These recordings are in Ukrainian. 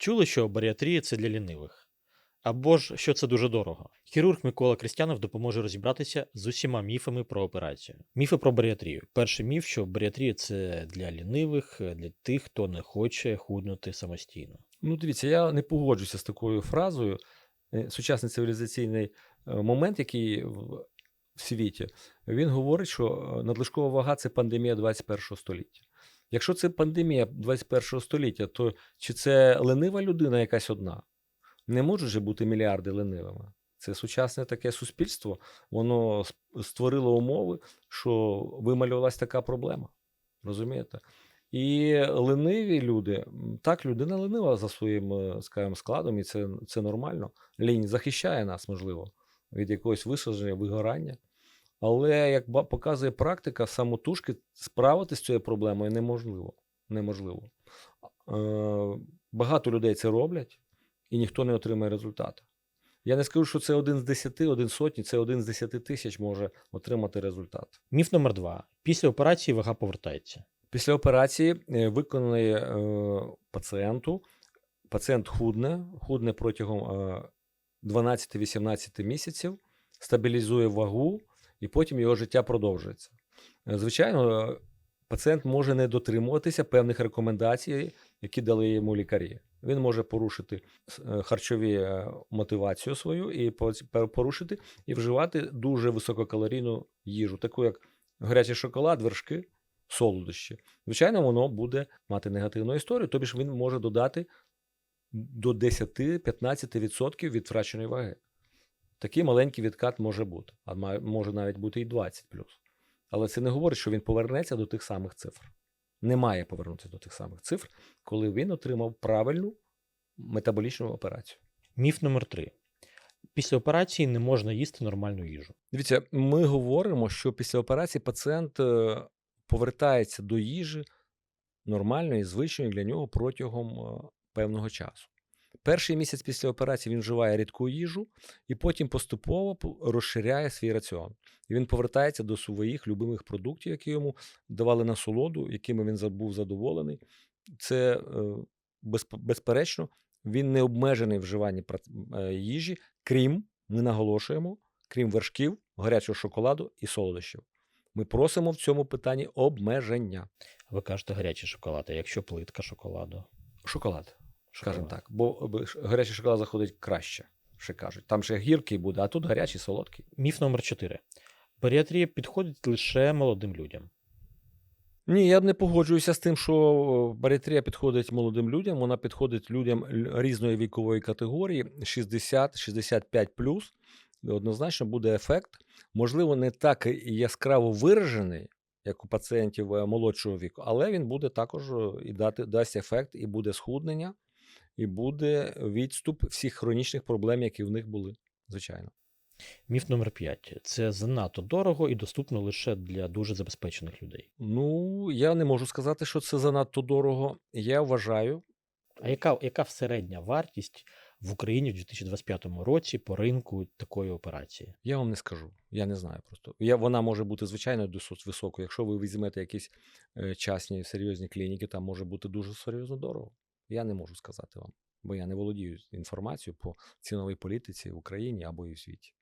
Чули, що баріатрія це для лінивих. Або ж що це дуже дорого. Хірург Микола Крістянов допоможе розібратися з усіма міфами про операцію. Міфи про баріатрію. Перший міф, що баріатрія це для лінивих, для тих, хто не хоче худнути самостійно. Ну, дивіться, я не погоджуся з такою фразою. Е, Сучасний цивілізаційний е, момент, який в світі, він говорить, що е, надлишкова вага це пандемія 21 століття. Якщо це пандемія 21 століття, то чи це ленива людина якась одна? Не можуть же бути мільярди ленивими. Це сучасне таке суспільство, воно створило умови, що вималювалась така проблема. Розумієте? І лениві люди, так, людина ленива за своїм, е, скажімо, складом, і це, це нормально. Лінь захищає нас, можливо, від якогось висадження, вигорання. Але як показує практика, самотужки справитися з цією проблемою неможливо. неможливо. Багато людей це роблять, і ніхто не отримає результату. Я не скажу, що це один з десяти, один сотні, це один з десяти тисяч може отримати результат. Міф номер два. Після операції вага повертається. Після операції е, виконаної е, пацієнту, пацієнт худне, худне протягом е, 12-18 місяців, стабілізує вагу, і потім його життя продовжується. Е, Звичайно, пацієнт може не дотримуватися певних рекомендацій, які дали йому лікарі. Він може порушити е, харчові е, мотивацію свою і порушити і вживати дуже висококалорійну їжу, таку як гарячий шоколад, вершки, солодощі. Звичайно, воно буде мати негативну історію, тобі ж він може додати до 10-15% від втраченої ваги. Такий маленький відкат може бути, а може навіть бути і 20 Але це не говорить, що він повернеться до тих самих цифр. Не має повернутися до тих самих цифр, коли він отримав правильну метаболічну операцію. Міф номер три. Після операції не можна їсти нормальну їжу. Дивіться, ми говоримо, що після операції пацієнт е, повертається до їжі нормальної, звичної для нього протягом е, певного часу. Перший місяць після операції він вживає рідку їжу і потім поступово по- розширяє свій раціон. І він повертається до своїх любимих продуктів, які йому давали насолоду, якими він був задоволений. Це е, безперечно, він не обмежений в вживанні е, їжі, крім, ми наголошуємо, крім вершків, гарячого шоколаду і солодощів. Ми просимо в цьому питанні обмеження. Ви кажете гарячий шоколад, а якщо плитка шоколаду. Шоколад, скажімо так. Бо гарячий шоколад заходить краще, ще кажуть. Там ще гіркий буде, а тут гарячий, солодкий. Міф номер 4. Баріатрія підходить лише молодим людям. Ні, я б не погоджуюся з тим, що баріатрія підходить молодим людям. Вона підходить людям різної вікової категорії 60-65 плюс. Однозначно буде ефект. Можливо, не так яскраво виражений, як у пацієнтів е, молодшого віку, але він буде також і дати дасть ефект, і буде схуднення, і буде відступ всіх хронічних проблем, які в них були. Звичайно. Міф номер 5. Це занадто дорого і доступно лише для дуже забезпечених людей. Ну, я не можу сказати, що це занадто дорого. Я вважаю, А яка, яка середня вартість в Україні в 2025 році по ринку такої операції? Я вам не скажу. Я не знаю просто. Я, вона може бути звичайно досить високою. Якщо ви візьмете якісь е, частні серйозні клініки, там може бути дуже серйозно дорого. Я не можу сказати вам, бо я не володію інформацією по ціновій політиці в Україні або і в світі.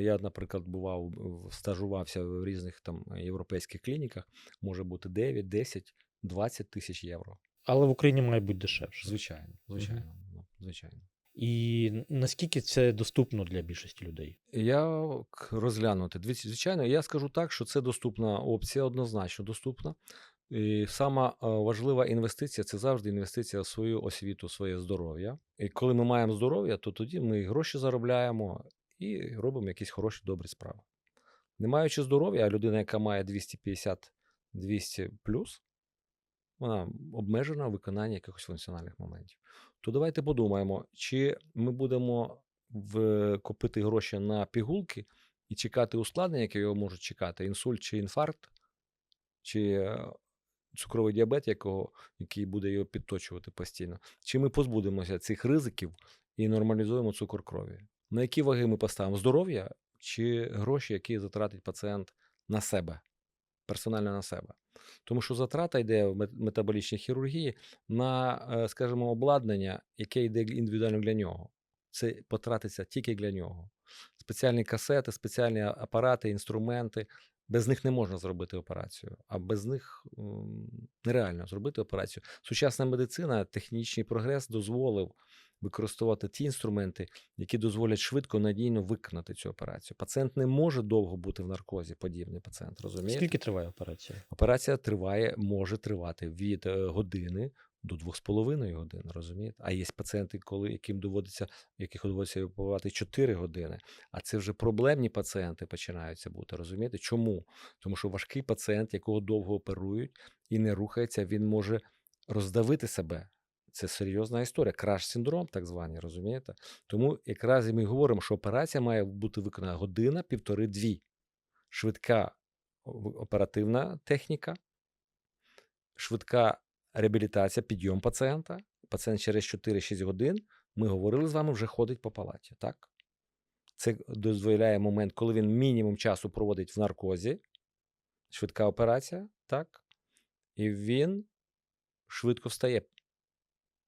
Я, наприклад, бував, стажувався в різних там європейських клініках, може бути 9, 10, 20 тисяч євро. Але в Україні має бути дешевше. Звичайно, звичайно, ну, звичайно. І наскільки це доступно для більшості людей? Як розглянути? Звичайно, я скажу так, що це доступна опція, однозначно доступна. І сама е, важлива інвестиція це завжди інвестиція в свою освіту, своє здоров'я. І коли ми маємо здоров'я, то тоді ми гроші заробляємо і робимо якісь хороші добрі справи. Не маючи здоров'я, а людина, яка має 250-200 плюс, вона обмежена в виконанні якихось функціональних моментів. То давайте подумаємо, чи ми будемо в- копити гроші на пігулки і чекати ускладнення, яке його можуть чекати, інсульт чи інфаркт, чи е, цукровий діабет, якого, який буде його підточувати постійно. Чи ми позбудемося цих ризиків і нормалізуємо цукор крові? На які ваги ми поставимо? Здоров'я чи гроші, які затратить пацієнт на себе? персонально на себе. Тому що затрата йде в метаболічній хірургії на, е, скажімо, обладнання, яке йде індивідуально для нього. Це потратиться тільки для нього. Спеціальні касети, спеціальні апарати, інструменти. Без них не можна зробити операцію, а без них нереально зробити операцію. Сучасна медицина, технічний прогрес дозволив використовувати ті інструменти, які дозволять швидко, надійно виконати цю операцію. Пацієнт не може довго бути в наркозі, подібний пацієнт, розумієте? Скільки триває операція? Операція триває, може тривати від е, години до двох з половиною годин, розумієте? А є пацієнти, коли яким доводиться, яких доводиться оперувати 4 години. А це вже проблемні пацієнти починаються бути. Розумієте? Чому? Тому що важкий пацієнт, якого довго оперують і не рухається, він може роздавити себе. Це серйозна історія. Краш синдром, так званий, розумієте? Тому якраз і ми говоримо, що операція має бути виконана година, півтори-дві. Швидка оперативна техніка, швидка реабілітація, підйом пацієнта. Пацієнт через 4-6 годин, ми говорили з вами, вже ходить по палаті. Так? Це дозволяє момент, коли він мінімум часу проводить в наркозі, швидка операція, так? І він швидко встає.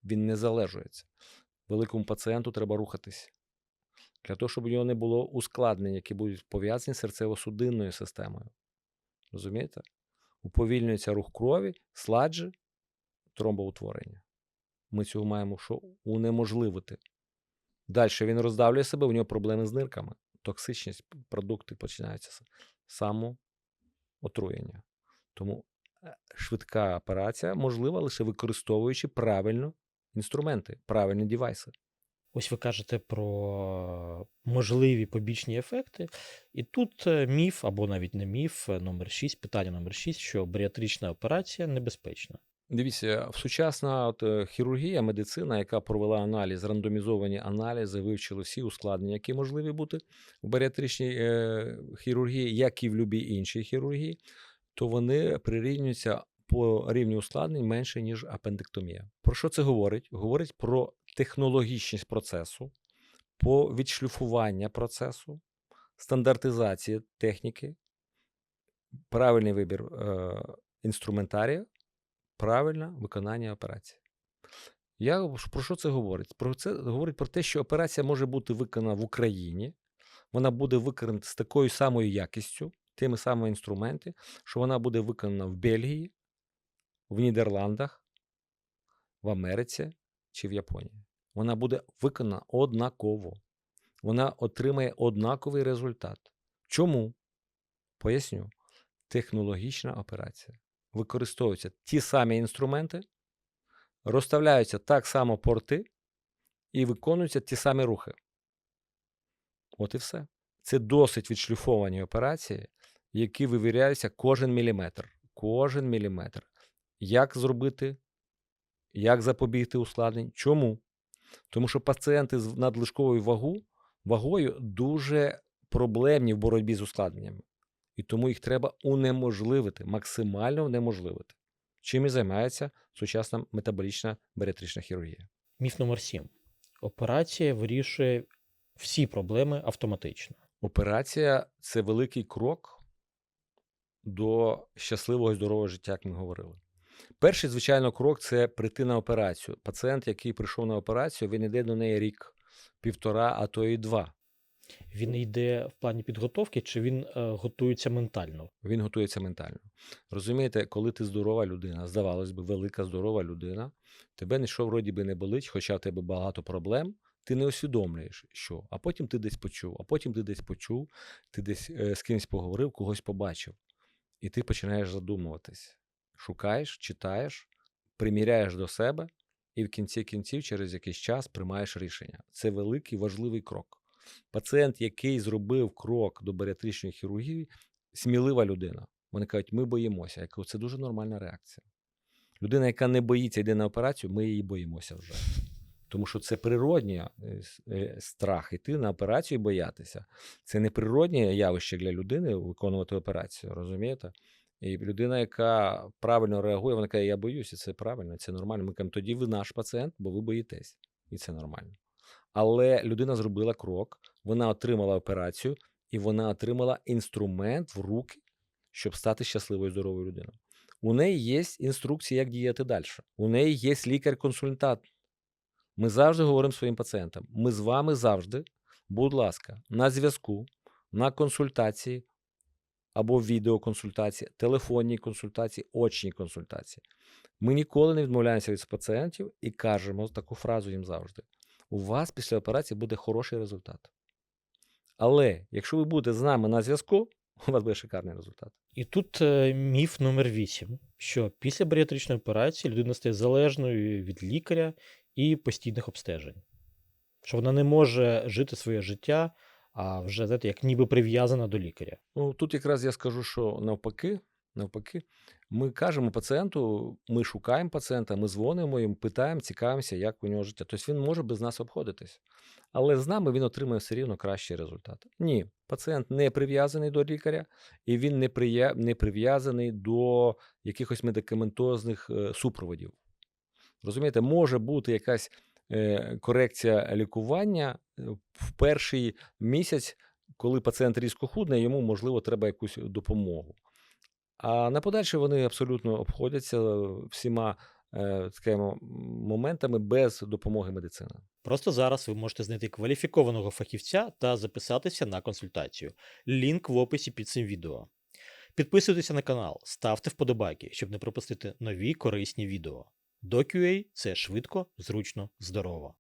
Він не залежується. Великому пацієнту треба рухатись. Для того, щоб у нього не було ускладнень, які будуть пов'язані з серцево-судинною системою. Розумієте? Уповільнюється рух крові, сладжі, тромбоутворення. Ми цього маємо що унеможливити. Далі він роздавлює себе, у нього проблеми з нирками, токсичність, продукти починаються самоотруєння. Тому е, швидка операція можлива лише використовуючи правильно інструменти, правильні девайси. Ось ви кажете про можливі побічні ефекти. І тут е, міф, або навіть не міф, е, номер 6, питання номер 6, що баріатрична операція небезпечна. Дивіться, сучасна от, е, хірургія, медицина, яка провела аналіз, рандомізовані аналізи, вивчили всі ускладнення, які можливі бути в баріатричній е, хірургії, як і в будь-якій іншій хірургії, то вони прирівнюються по рівню ускладнень менше, ніж апендектомія. Про що це говорить? Говорить про технологічність процесу, по відшліфування процесу, стандартизація техніки, правильний вибір е, інструментарію, правильне виконання операції. Я про що це говорить? Про це говорить про те, що операція може бути виконана в Україні, вона буде виконана з такою самою якістю, тими самими інструментами, що вона буде виконана в Бельгії, в Нідерландах, в Америці чи в Японії. Вона буде виконана однаково. Вона отримає однаковий результат. Чому? Поясню. Технологічна операція. Використовуються ті самі інструменти, розставляються так само порти і виконуються ті самі рухи. От і все. Це досить відшліфовані операції, які вивіряються кожен міліметр. Кожен міліметр. Як зробити, як запобігти ускладнень? Чому? Тому що пацієнти з надлишковою вагу, вагою дуже проблемні в боротьбі з ускладненнями. І тому їх треба унеможливити, максимально унеможливити. Чим і займається сучасна метаболічна баріатрична хірургія. Міф номер 7. Операція вирішує всі проблеми автоматично. Операція це великий крок до щасливого і здорового життя, як ми говорили. Перший, звичайно, крок це прийти на операцію. Пацієнт, який прийшов на операцію, він йде до неї рік, півтора, а то і два. Він йде в плані підготовки, чи він е, готується ментально? Він готується ментально. Розумієте, коли ти здорова людина, здавалось би, велика здорова людина, тебе нічого вроді би не болить, хоча в тебе багато проблем, ти не усвідомлюєш, що. А потім ти десь почув, а потім ти десь почув, ти десь е, з кимось поговорив, когось побачив. І ти починаєш задумуватись. Шукаєш, читаєш, приміряєш до себе, і в кінці кінців, через якийсь час, приймаєш рішення. Це великий важливий крок. Пацієнт, який зробив крок до баріатричної хірургії, смілива людина. Вони кажуть, ми боїмося. Я кажу, це дуже нормальна реакція. Людина, яка не боїться, йде на операцію, ми її боїмося вже. Тому що це природній е, е, страх іти на операцію і боятися. Це не природнє явище для людини виконувати операцію, розумієте? І людина, яка правильно реагує, вона каже, я боюся, це правильно, це нормально. Ми кажемо, тоді ви наш пацієнт, бо ви боїтесь. І це нормально. Але людина зробила крок, вона отримала операцію, і вона отримала інструмент в руки, щоб стати щасливою здоровою людиною. У неї є інструкції, як діяти далі. У неї є лікар-консультант. Ми завжди говоримо своїм пацієнтам: ми з вами завжди, будь ласка, на зв'язку, на консультації або відеоконсультації, телефонні консультації, очні консультації. Ми ніколи не відмовляємося від пацієнтів і кажемо таку фразу їм завжди: у вас після операції буде хороший результат. Але якщо ви будете з нами на зв'язку, у вас буде шикарний результат. І тут е, міф номер 8, що після баріатричної операції людина стає залежною від лікаря і постійних обстежень. Що вона не може жити своє життя, а вже знаєте, як ніби прив'язана до лікаря. Ну, тут якраз я скажу, що навпаки, навпаки, ми кажемо пацієнту, ми шукаємо пацієнта, ми дзвонимо йому, питаємо, цікавимося, як у нього життя. Тобто він може без нас обходитись. Але з нами він отримує все рівно кращий результат. Ні, пацієнт не прив'язаний до лікаря, і він не, прия... не прив'язаний до якихось медикаментозних е, супроводів. Розумієте, може бути якась е, корекція лікування е, в перший місяць, коли пацієнт різко худне, йому, можливо, треба якусь допомогу. А на подальше вони абсолютно обходяться всіма е, моментами без допомоги медицини. Просто зараз ви можете знайти кваліфікованого фахівця та записатися на консультацію. Лінк в описі під цим відео. Підписуйтеся на канал, ставте вподобайки, щоб не пропустити нові корисні відео. DoQA – це швидко, зручно, здорово.